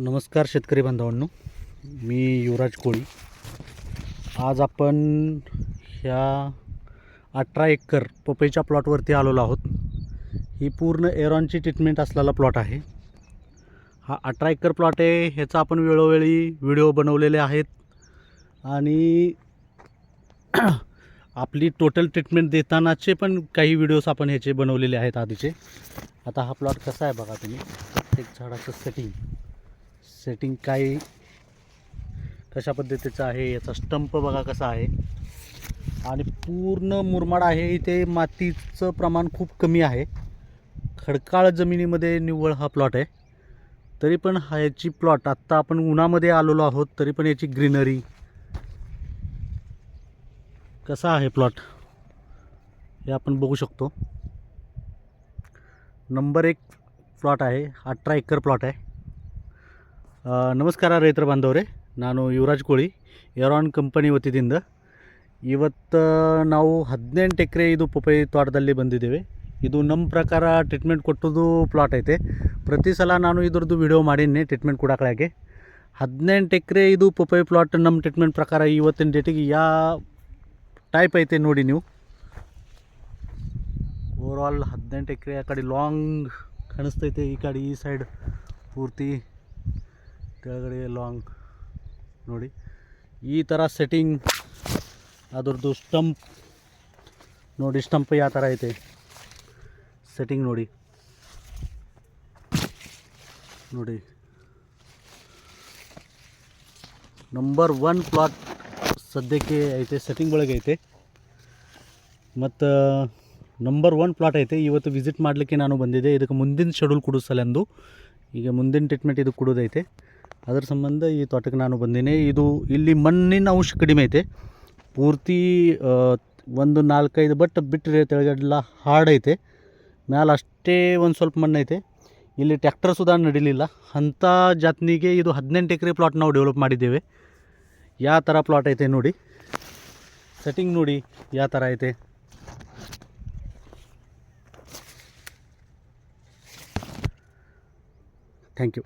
नमस्कार शेतकरी बांधवांनो मी युवराज कोळी. आज आपण ह्या अठरा एकर पपईच्या प्लॉटवरती आलेलो आहोत. ही पूर्ण एरॉनची ट्रीटमेंट असलेला प्लॉट आहे. हा अठरा एकर प्लॉट आहे ह्याचा आपण वेळोवेळी व्हिडिओ बनवलेले आहेत. आणि आपली टोटल ट्रीटमेंट देतानाचे पण काही व्हिडिओज आपण ह्याचे बनवलेले आहेत आधीचे. आता हा प्लॉट कसा आहे बघा तुम्ही. प्रत्येक झाडाचं सेटिंग सेटिंग काय कशा पद्धतीचं आहे याचा स्टंप बघा कसा आहे. आणि पूर्ण मुरमाड आहे इथे मातीचं प्रमाण खूप कमी आहे. खडकाळ जमिनीमध्ये निव्वळ हा प्लॉट आहे. तरी पण ह्याची प्लॉट आत्ता आपण उन्हामध्ये आलेलो आहोत तरी पण याची ग्रीनरी कसा आहे प्लॉट हे आपण बघू शकतो. नंबर एक प्लॉट आहे अठरा एकर प्लॉट आहे. ನಮಸ್ಕಾರ ರೈತರ ಬಾಂಧವರೇ. ನಾನು ಯುವರಾಜ್ ಕೋಳಿ ಏರಾನ್ ಕಂಪನಿ ವತಿಯಿಂದ. ಇವತ್ತು ನಾವು ಹದಿನೆಂಟು ಎಕರೆ ಇದು ಪೊಪೈ ತೋಟದಲ್ಲಿ ಬಂದಿದ್ದೇವೆ. ಇದು ನಮ್ಮ ಪ್ರಕಾರ ಟ್ರೀಟ್ಮೆಂಟ್ ಕೊಟ್ಟದ್ದು ಪ್ಲಾಟ್ ಐತೆ. ಪ್ರತಿ ಸಲ ನಾನು ಇದ್ರದ್ದು ವಿಡಿಯೋ ಮಾಡೀನಿ ಟ್ರೀಟ್ಮೆಂಟ್ ಕೊಡೋಕ್ಕಾಗೆ ಹದಿನೆಂಟು ಎಕರೆ ಇದು ಪೊಪೈ ಪ್ಲಾಟ್ ನಮ್ಮ ಟ್ರೀಟ್ಮೆಂಟ್ ಪ್ರಕಾರ ಇವತ್ತಿನ ಡೇಟಿಗೆ ಯಾ ಟೈಪ್ ಐತೆ ನೋಡಿ ನೀವು. ಓವರ್ ಆಲ್ ಹದಿನೆಂಟು ಎಕರೆ ಆ ಕಡೆ ಲಾಂಗ್ ಕಾಣಿಸ್ತೈತೆ ಈ ಕಡೆ ಈ ಸೈಡ್ ಪೂರ್ತಿ. ಕೆಳಗಡೆ ಲಾಂಗ್ ನೋಡಿ, ಈ ಥರ ಸೆಟ್ಟಿಂಗ್ ಅದ್ರದ್ದು ಸ್ಟಂಪ್ ನೋಡಿ ಸ್ಟಂಪ್ ಯಾವ ಥರ ಐತೆ? ಸೆಟ್ಟಿಂಗ್ ನೋಡಿ. ನೋಡಿ. ನಂಬರ್ ಒನ್ ಪ್ಲಾಟ್ ಸದ್ಯಕ್ಕೆ ಐತೆ ಸೆಟ್ಟಿಂಗ್ ಒಳಗೆ ಐತೆ. ಮತ್ತು ನಂಬರ್ ಒನ್ ಪ್ಲಾಟ್ ಐತೆ. ಇವತ್ತು ವಿಸಿಟ್ ಮಾಡಲಿಕ್ಕೆ ನಾನು ಬಂದಿದ್ದೆ. ಇದಕ್ಕೆ ಮುಂದಿನ ಶೆಡ್ಯೂಲ್ ಕೊಡಿಸಲೆಂದು. ಈಗ ಮುಂದಿನ ಟ್ರೀಟ್ಮೆಂಟ್ ಇದು ಕೊಡೋದೈತೆ. ಅದ್ರ ಸಂಬಂಧ ಈ ತೋಟಕ್ಕೆ ನಾನು ಬಂದೀನಿ. ಇದು ಇಲ್ಲಿ ಮಣ್ಣಿನ ಅಂಶ ಕಡಿಮೆ ಐತೆ. ಪೂರ್ತಿ ಒಂದು ನಾಲ್ಕೈದು ಬಟ್ ಬಿಟ್ಟರೆ ತೆಳಗಡೆಲ್ಲ ಹಾರ್ಡ್ ಐತೆ. ಮ್ಯಾಲೆ ಅಷ್ಟೇ ಒಂದು ಸ್ವಲ್ಪ ಮಣ್ಣು ಐತೆ. ಇಲ್ಲಿ ಟ್ಯಾಕ್ಟರ್ ಸುಧಾ ನಡಿಲಿಲ್ಲ. ಅಂಥ ಜಾತ್ನಿಗೆ ಇದು ಹದಿನೆಂಟು ಎಕರೆ ಪ್ಲಾಟ್ ನಾವು ಡೆವಲಪ್ ಮಾಡಿದ್ದೇವೆ. ಯಾವ ಥರ ಪ್ಲಾಟ್ ಐತೆ ನೋಡಿ. ಸೆಟ್ಟಿಂಗ್ ನೋಡಿ ಯಾವ ಥರ ಐತೆ. Thank you